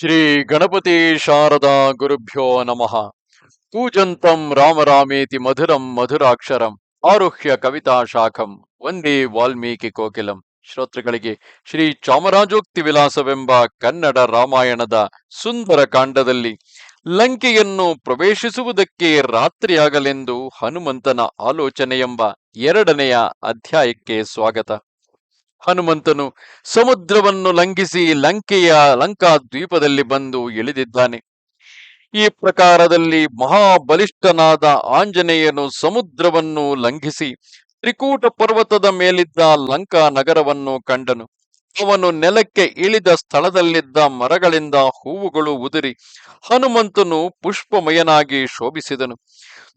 ಶ್ರೀ ಗಣಪತಿ ಶಾರದಾ ಗುರುಭ್ಯೋ ನಮಃ. ಕೂಜಂತಂ ರಾಮರಾಮೇತಿ ಮಧುರಂ ಮಧುರಾಕ್ಷರಂ ಆರುಹ್ಯ ಕವಿತಾ ಶಾಖಂ ಒಂದೇ ವಾಲ್ಮೀಕಿ ಕೋಕಿಲಂ. ಶ್ರೋತೃಗಳಿಗೆ ಶ್ರೀ ಚಾಮರಾಜೋಕ್ತಿ ವಿಲಾಸವೆಂಬ ಕನ್ನಡ ರಾಮಾಯಣದ ಸುಂದರ ಕಾಂಡದಲ್ಲಿ ಲಂಕೆಯನ್ನು ಪ್ರವೇಶಿಸುವುದಕ್ಕೆ ರಾತ್ರಿಯಾಗಲೆಂದು ಹನುಮಂತನ ಆಲೋಚನೆ ಎಂಬ ಎರಡನೆಯ ಅಧ್ಯಾಯಕ್ಕೆ ಸ್ವಾಗತ. ಹನುಮಂತನು ಸಮುದ್ರವನ್ನು ಲಂಘಿಸಿ ಲಂಕೆಯ ಲಂಕಾ ದ್ವೀಪದಲ್ಲಿ ಬಂದು ಇಳಿದಿದ್ದಾನೆ. ಈ ಪ್ರಕಾರದಲ್ಲಿ ಮಹಾಬಲಿಷ್ಠನಾದ ಆಂಜನೇಯನು ಸಮುದ್ರವನ್ನು ಲಂಘಿಸಿ ತ್ರಿಕೂಟ ಪರ್ವತದ ಮೇಲಿದ್ದ ಲಂಕಾ ನಗರವನ್ನು ಕಂಡನು. ಅವನು ನೆಲಕ್ಕೆ ಇಳಿದ ಸ್ಥಳದಲ್ಲಿದ್ದ ಮರಗಳಿಂದ ಹೂವುಗಳು ಉದುರಿ ಹನುಮಂತನು ಪುಷ್ಪಮಯನಾಗಿ ಶೋಭಿಸಿದನು.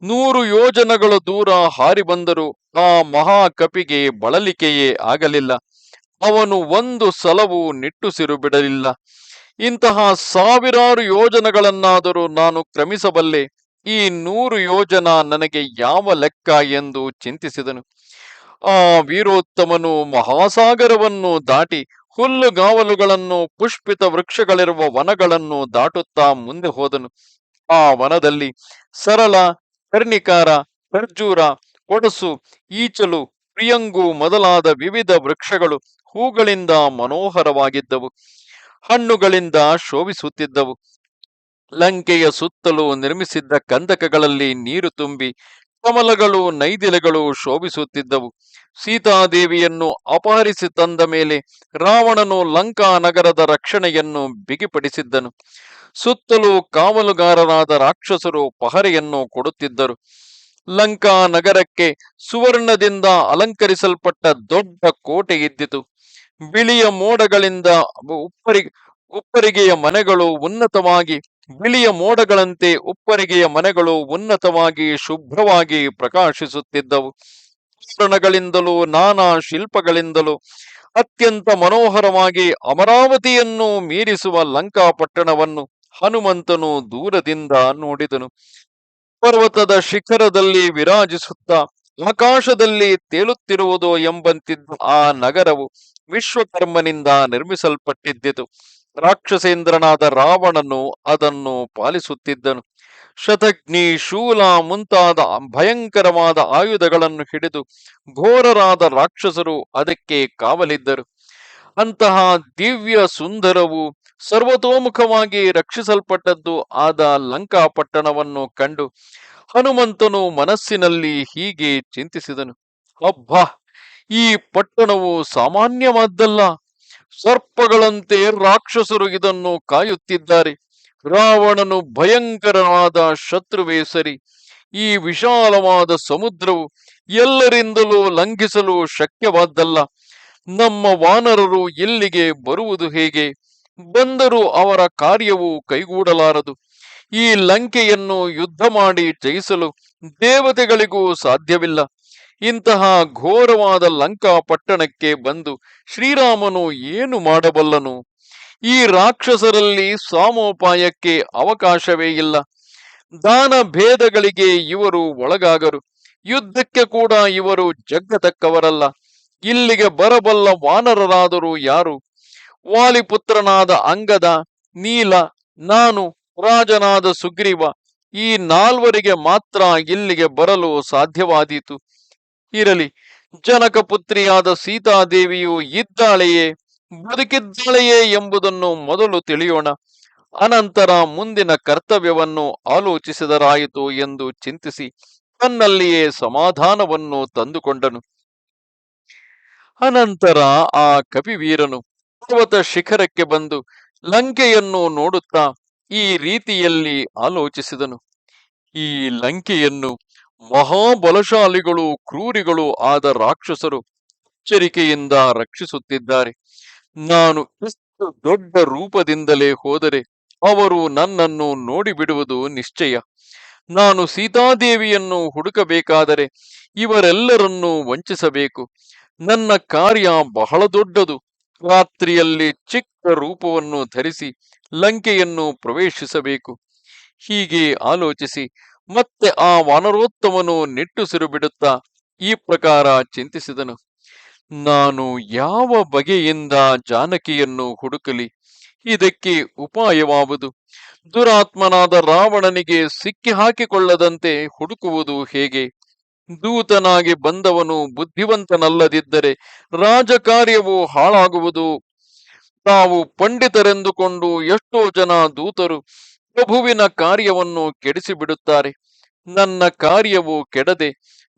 ನೂರು ಯೋಜನಗಳು ದೂರ ಹಾರಿ ಬಂದರೂ ಆ ಮಹಾಕಪಿಗೆ ಬಳಲಿಕೆಯೇ ಆಗಲಿಲ್ಲ. ಅವನು ಒಂದು ಸಲವೂ ನಿಟ್ಟುಸಿರು ಬಿಡಲಿಲ್ಲ ಇಂತಹ ಸಾವಿರಾರು ಯೋಜನೆಗಳನ್ನಾದರೂ ನಾನು ಕ್ರಮಿಸಬಲ್ಲೆ. ಈ ನೂರು ಯೋಜನ ನನಗೆ ಯಾವ ಲೆಕ್ಕ ಎಂದು ಚಿಂತಿಸಿದನು. ಆ ವೀರೋತ್ತಮನು ಮಹಾಸಾಗರವನ್ನು ದಾಟಿ ಹುಲ್ಲುಗಾವಲುಗಳನ್ನು, ಪುಷ್ಪಿತ ವೃಕ್ಷಗಳಿರುವ ವನಗಳನ್ನು ದಾಟುತ್ತಾ ಮುಂದೆ ಹೋದನು. ಆ ವನದಲ್ಲಿ ಸರಳ, ಕರ್ಣಿಕಾರ, ಖರ್ಜೂರ, ಕೊಡಸು, ಈಚಲು, ಪ್ರಿಯಂಗು ಮೊದಲಾದ ವಿವಿಧ ವೃಕ್ಷಗಳು ಹೂಗಳಿಂದ ಮನೋಹರವಾಗಿದ್ದವು, ಹಣ್ಣುಗಳಿಂದ ಶೋಭಿಸುತ್ತಿದ್ದವು. ಲಂಕೆಯ ಸುತ್ತಲೂ ನಿರ್ಮಿಸಿದ್ದ ಕಂದಕಗಳಲ್ಲಿ ನೀರು ತುಂಬಿ, ಕಮಲಗಳು, ನೈದಿಲೆಗಳು ಶೋಭಿಸುತ್ತಿದ್ದವು. ಸೀತಾದೇವಿಯನ್ನು ಅಪಹರಿಸಿ ತಂದ ಮೇಲೆ ರಾವಣನು ಲಂಕಾ ನಗರದ ರಕ್ಷಣೆಯನ್ನು ಬಿಗಿಪಡಿಸಿದ್ದನು. ಸುತ್ತಲೂ ಕಾವಲುಗಾರರಾದ ರಾಕ್ಷಸರು ಪಹರೆಯನ್ನು ಕೊಡುತ್ತಿದ್ದರು. ಲಂಕಾ ನಗರಕ್ಕೆ ಸುವರ್ಣದಿಂದ ಅಲಂಕರಿಸಲ್ಪಟ್ಟ ದೊಡ್ಡ ಕೋಟೆ ಇದ್ದಿತು ಬಿಳಿಯ ಮೋಡಗಳಿಂದ ಉಪ್ಪರಿ, ಉಪ್ಪರಿಗೆಯ ಮನೆಗಳು ಉನ್ನತವಾಗಿ, ಬಿಳಿಯ ಮೋಡಗಳಂತೆ ಉಪ್ಪರಿಗೆಯ ಮನೆಗಳು ಉನ್ನತವಾಗಿ ಶುಭ್ರವಾಗಿ ಪ್ರಕಾಶಿಸುತ್ತಿದ್ದವು. ಆಭರಣಗಳಿಂದಲೂ ನಾನಾ ಶಿಲ್ಪಗಳಿಂದಲೂ ಅತ್ಯಂತ ಮನೋಹರವಾಗಿ ಅಮರಾವತಿಯನ್ನು ಮೀರಿಸುವ ಲಂಕಾ ಪಟ್ಟಣವನ್ನು ಹನುಮಂತನು ದೂರದಿಂದ ನೋಡಿದನು. ಪರ್ವತದ ಶಿಖರದಲ್ಲಿ ವಿರಾಜಿಸುತ್ತಾ ಆಕಾಶದಲ್ಲಿ ತೇಲುತ್ತಿರುವುದು ಎಂಬಂತಿದ್ದ ಆ ನಗರವು ವಿಶ್ವಕರ್ಮನಿಂದ ನಿರ್ಮಿಸಲ್ಪಟ್ಟಿದ್ದಿತು. ರಾಕ್ಷಸೇಂದ್ರನಾದ ರಾವಣನು ಅದನ್ನು ಪಾಲಿಸುತ್ತಿದ್ದನು. ಶತಗ್ನಿ ಶೂಲ ಮುಂತಾದ ಭಯಂಕರವಾದ ಆಯುಧಗಳನ್ನು ಹಿಡಿದು ಘೋರರಾದ ರಾಕ್ಷಸರು ಅದಕ್ಕೆ ಕಾವಲಿದ್ದರು. ಅಂತಹ ದಿವ್ಯ ಸುಂದರವು ಸರ್ವತೋಮುಖವಾಗಿ ರಕ್ಷಿಸಲ್ಪಟ್ಟದ್ದು ಆದ ಲಂಕಾ ಪಟ್ಟಣವನ್ನು ಕಂಡು ಹನುಮಂತನು ಮನಸ್ಸಿನಲ್ಲಿ ಹೀಗೆ ಚಿಂತಿಸಿದನು. ಅಬ್ಬಾ! ಈ ಪಟ್ಟಣವು ಸಾಮಾನ್ಯವಾದ್ದಲ್ಲ. ಸರ್ಪಗಳಂತೆ ರಾಕ್ಷಸರು ಇದನ್ನು ಕಾಯುತ್ತಿದ್ದಾರೆ. ರಾವಣನು ಭಯಂಕರವಾದ ಶತ್ರುವೇ ಸರಿ. ಈ ವಿಶಾಲವಾದ ಸಮುದ್ರವು ಎಲ್ಲರಿಂದಲೂ ಲಂಘಿಸಲು ಶಕ್ಯವಾದ್ದಲ್ಲ. ನಮ್ಮ ವಾನರರು ಇಲ್ಲಿಗೆ ಬರುವುದು ಹೇಗೆ? ಬಂದರೂ ಅವರ ಕಾರ್ಯವು ಕೈಗೂಡಲಾರದು. ಈ ಲಂಕೆಯನ್ನು ಯುದ್ಧ ಮಾಡಿ ಜಯಿಸಲು ದೇವತೆಗಳಿಗೂ ಸಾಧ್ಯವಿಲ್ಲ. ಇಂತಹ ಘೋರವಾದ ಲಂಕಾ ಪಟ್ಟಣಕ್ಕೆ ಬಂದು ಶ್ರೀರಾಮನು ಏನು ಮಾಡಬಲ್ಲನು? ಈ ರಾಕ್ಷಸರಲ್ಲಿ ಸಾಮೋಪಾಯಕ್ಕೆ ಅವಕಾಶವೇ ಇಲ್ಲ. ದಾನ ಭೇದಗಳಿಗೆ ಇವರು ಒಳಗಾಗರು. ಯುದ್ಧಕ್ಕೆ ಕೂಡ ಇವರು ಜಗ್ಗತಕ್ಕವರಲ್ಲ. ಇಲ್ಲಿಗೆ ಬರಬಲ್ಲ ವಾನರರಾದರೂ ಯಾರು? ವಾಲಿಪುತ್ರನಾದ ಅಂಗದ, ನೀಲ, ನಾನು ರಾಜನಾದ ಸುಗ್ರೀವ ಈ ನಾಲ್ವರಿಗೆ ಮಾತ್ರ ಇಲ್ಲಿಗೆ ಬರಲು ಸಾಧ್ಯವಾದೀತು. ಇರಲಿ, ಜನಕ ಪುತ್ರಿಯಾದ ಸೀತಾದೇವಿಯು ಇದ್ದಾಳೆಯೇ, ಬದುಕಿದ್ದಾಳೆಯೇ ಎಂಬುದನ್ನು ಮೊದಲು ತಿಳಿಯೋಣ. ಅನಂತರ ಮುಂದಿನ ಕರ್ತವ್ಯವನ್ನು ಆಲೋಚಿಸಿದರಾಯಿತು ಎಂದು ಚಿಂತಿಸಿ ತನ್ನಲ್ಲಿಯೇ ಸಮಾಧಾನವನ್ನು ತಂದುಕೊಂಡನು. ಅನಂತರ ಆ ಕವಿವೀರನು ಪರ್ವತ ಶಿಖರಕ್ಕೆ ಬಂದು ಲಂಕೆಯನ್ನು ನೋಡುತ್ತಾ ಈ ರೀತಿಯಲ್ಲಿ ಆಲೋಚಿಸಿದನು. ಈ ಲಂಕೆಯನ್ನು ಮಹಾಬಲಶಾಲಿಗಳು, ಕ್ರೂರಿಗಳು ಆದ ರಾಕ್ಷಸರು ಎಚ್ಚರಿಕೆಯಿಂದ ರಕ್ಷಿಸುತ್ತಿದ್ದಾರೆ. ನಾನು ಎಷ್ಟು ದೊಡ್ಡ ರೂಪದಿಂದಲೇ ಹೋದರೆ ಅವರು ನನ್ನನ್ನು ನೋಡಿಬಿಡುವುದು ನಿಶ್ಚಯ. ನಾನು ಸೀತಾದೇವಿಯನ್ನು ಹುಡುಕಬೇಕಾದರೆ ಇವರೆಲ್ಲರನ್ನೂ ವಂಚಿಸಬೇಕು. ನನ್ನ ಕಾರ್ಯ ಬಹಳ ದೊಡ್ಡದು. ರಾತ್ರಿಯಲ್ಲಿ ಚಿಕ್ಕ ರೂಪವನ್ನು ಧರಿಸಿ ಲಂಕೆಯನ್ನು ಪ್ರವೇಶಿಸಬೇಕು. ಹೀಗೆ ಆಲೋಚಿಸಿ ಮತ್ತೆ ಆ ವಾನರೋತ್ತಮನು ನಿಟ್ಟುಸಿರು ಬಿಡುತ್ತಾ ಈ ಪ್ರಕಾರ ಚಿಂತಿಸಿದನು. ನಾನು ಯಾವ ಬಗೆಯಿಂದ ಜಾನಕಿಯನ್ನು ಹುಡುಕಲಿ? ಇದಕ್ಕೆ ಉಪಾಯವಾವುದು? ದುರಾತ್ಮನಾದ ರಾವಣನಿಗೆ ಸಿಕ್ಕಿ ಹಾಕಿಕೊಳ್ಳದಂತೆ ಹುಡುಕುವುದು ಹೇಗೆ? ದೂತನಾಗಿ ಬಂದವನು ಬುದ್ಧಿವಂತನಲ್ಲದಿದ್ದರೆ ರಾಜಕಾರ್ಯವು ಹಾಳಾಗುವುದು. ತಾವು ಪಂಡಿತರೆಂದುಕೊಂಡು ಎಷ್ಟೋ ಜನ ದೂತರು ಪ್ರಭುವಿನ ಕಾರ್ಯವನ್ನು ಕೆಡಿಸಿಬಿಡುತ್ತಾರೆ. ನನ್ನ ಕಾರ್ಯವು ಕೆಡದೆ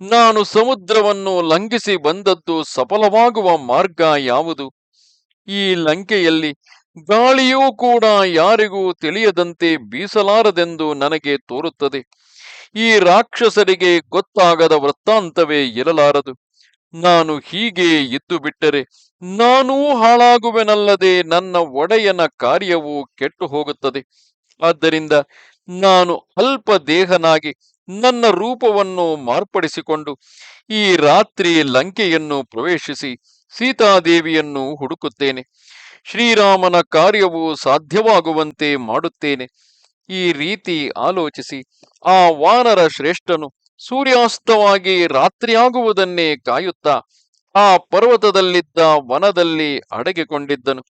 ನಾನು ಸಮುದ್ರವನ್ನು ಲಂಘಿಸಿ ಬಂದದ್ದು ಸಫಲವಾಗುವ ಮಾರ್ಗ ಯಾವುದು? ಈ ಲಂಕೆಯಲ್ಲಿ ಗಾಳಿಯೂ ಕೂಡ ಯಾರಿಗೂ ತಿಳಿಯದಂತೆ ಬೀಸಲಾರದೆಂದು ನನಗೆ ತೋರುತ್ತದೆ. ಈ ರಾಕ್ಷಸರಿಗೆ ಗೊತ್ತಾಗದ ವೃತ್ತಾಂತವೇ ಇರಲಾರದು. ನಾನು ಹೀಗೆ ಇದ್ದು ಬಿಟ್ಟರೆ ನಾನೂ ಹಾಳಾಗುವೆನಲ್ಲದೆ ನನ್ನ ಒಡೆಯನ ಕಾರ್ಯವು ಕೆಟ್ಟು ಹೋಗುತ್ತದೆ. ಆದ್ದರಿಂದ ನಾನು ಅಲ್ಪ ದೇಹನಾಗಿ ನನ್ನ ರೂಪವನ್ನು ಮಾರ್ಪಡಿಸಿಕೊಂಡು ಈ ರಾತ್ರಿ ಲಂಕೆಯನ್ನು ಪ್ರವೇಶಿಸಿ ಸೀತಾದೇವಿಯನ್ನು ಹುಡುಕುತ್ತೇನೆ. ಶ್ರೀರಾಮನ ಕಾರ್ಯವು ಸಾಧ್ಯವಾಗುವಂತೆ ಮಾಡುತ್ತೇನೆ. ಈ ರೀತಿ ಆಲೋಚಿಸಿ, ಆ ವಾನರ ಶ್ರೇಷ್ಠನು ಸೂರ್ಯಾಸ್ತವಾಗಿ ರಾತ್ರಿಯಾಗುವುದನ್ನೇ ಕಾಯುತ್ತಾ, ಆ ಪರ್ವತದಲ್ಲಿದ್ದ ವನದಲ್ಲಿ ಅಡಗಿಕೊಂಡಿದ್ದನು.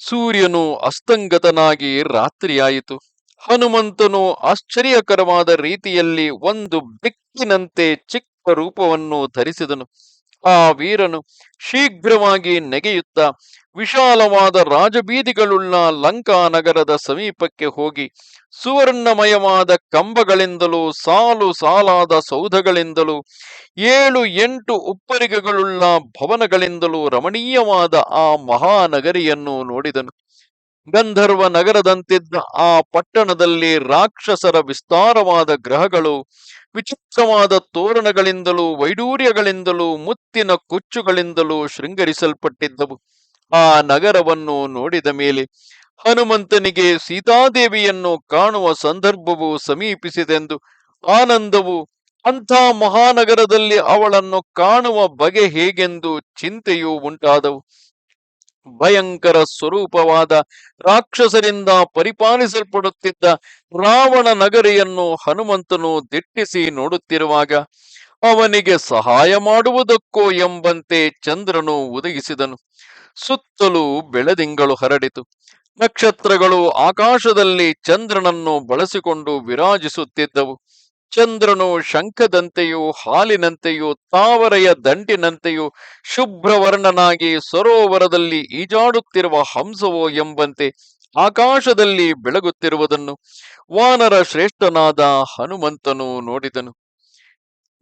ಸೂರ್ಯನು ಅಸ್ತಂಗತನಾಗಿ ರಾತ್ರಿಯಾಯಿತು. ಹನುಮಂತನು ಆಶ್ಚರ್ಯಕರವಾದ ರೀತಿಯಲ್ಲಿ ಒಂದು ಬೆಕ್ಕಿನಂತೆ ಚಿಕ್ಕ ರೂಪವನ್ನು ಧರಿಸಿದನು. ಆ ವೀರನು ಶೀಘ್ರವಾಗಿ ನೆಗೆಯುತ್ತ ವಿಶಾಲವಾದ ರಾಜಬೀದಿಗಳುಳ್ಳ ಲಂಕಾ ನಗರದ ಸಮೀಪಕ್ಕೆ ಹೋಗಿ ಸುವರ್ಣಮಯವಾದ ಕಂಬಗಳಿಂದಲೂ ಸಾಲು ಸಾಲಾದ ಸೌಧಗಳಿಂದಲೂ ಏಳು ಎಂಟು ಉಪ್ಪರಿಗೆಗಳುಳ್ಳ ಭವನಗಳಿಂದಲೂ ರಮಣೀಯವಾದ ಆ ಮಹಾನಗರಿಯನ್ನು ನೋಡಿದನು. ಗಂಧರ್ವ ನಗರದಂತಿದ್ದ ಆ ಪಟ್ಟಣದಲ್ಲಿ ರಾಕ್ಷಸರ ವಿಸ್ತಾರವಾದ ಗ್ರಹಗಳು ವಿಚಿತ್ರವಾದ ತೋರಣಗಳಿಂದಲೂ, ವೈಡೂರ್ಯಗಳಿಂದಲೂ, ಮುತ್ತಿನ ಕುಚ್ಚುಗಳಿಂದಲೂ ಶೃಂಗರಿಸಲ್ಪಟ್ಟಿದ್ದವು. ಆ ನಗರವನ್ನು ನೋಡಿದ ಮೇಲೆ ಹನುಮಂತನಿಗೆ ಸೀತಾದೇವಿಯನ್ನು ಕಾಣುವ ಸಂದರ್ಭವು ಸಮೀಪಿಸಿದೆಂದು, ಆನಂದವು ಅಂಥ ಮಹಾನಗರದಲ್ಲಿ ಅವಳನ್ನು ಕಾಣುವ ಬಗೆ ಹೇಗೆಂದು ಚಿಂತೆಯೂ ಉಂಟಾದವು. ಭಯಂಕರ ಸ್ವರೂಪವಾದ ರಾಕ್ಷಸರಿಂದ ಪರಿಪಾಲಿಸಲ್ಪಡುತ್ತಿದ್ದ ರಾವಣ ನಗರಿಯನ್ನು ಹನುಮಂತನು ದಿಟ್ಟಿಸಿ ನೋಡುತ್ತಿರುವಾಗ ಅವನಿಗೆ ಸಹಾಯ ಮಾಡುವುದಕ್ಕೋ ಎಂಬಂತೆ ಚಂದ್ರನು ಒದಗಿಸಿದನು ಸುತ್ತಲೂ ಬೆಳದಿಂಗಳು ಹರಡಿತು. ನಕ್ಷತ್ರಗಳು ಆಕಾಶದಲ್ಲಿ ಚಂದ್ರನನ್ನು ಬಳಸಿಕೊಂಡು ವಿರಾಜಿಸುತ್ತಿದ್ದವು. ಚಂದ್ರನು ಶಂಖದಂತೆಯೂ ಹಾಲಿನಂತೆಯೂ ತಾವರೆಯ ದಂಟಿನಂತೆಯೂ ಶುಭ್ರವರ್ಣನಾಗಿ ಸರೋವರದಲ್ಲಿ ಈಜಾಡುತ್ತಿರುವ ಹಂಸವೋ ಎಂಬಂತೆ ಆಕಾಶದಲ್ಲಿ ಬೆಳಗುತ್ತಿರುವುದನ್ನು ವಾನರ ಶ್ರೇಷ್ಠನಾದ ಹನುಮಂತನು ನೋಡಿದನು.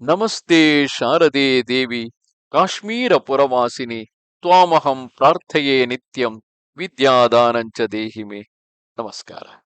ನಮಸ್ತೆ ಶಾರದೆ ದೇವಿ, ಕಾಶ್ಮೀರ ಪುರವಾಸಿನಿ, ತ್ವಾಮಹಂ ಪ್ರಾರ್ಥಯೇ ನಿತ್ಯಂ, ವಿದ್ಯಾದಾನಂಚ ದೇಹಿಮೆ. ನಮಸ್ಕಾರ.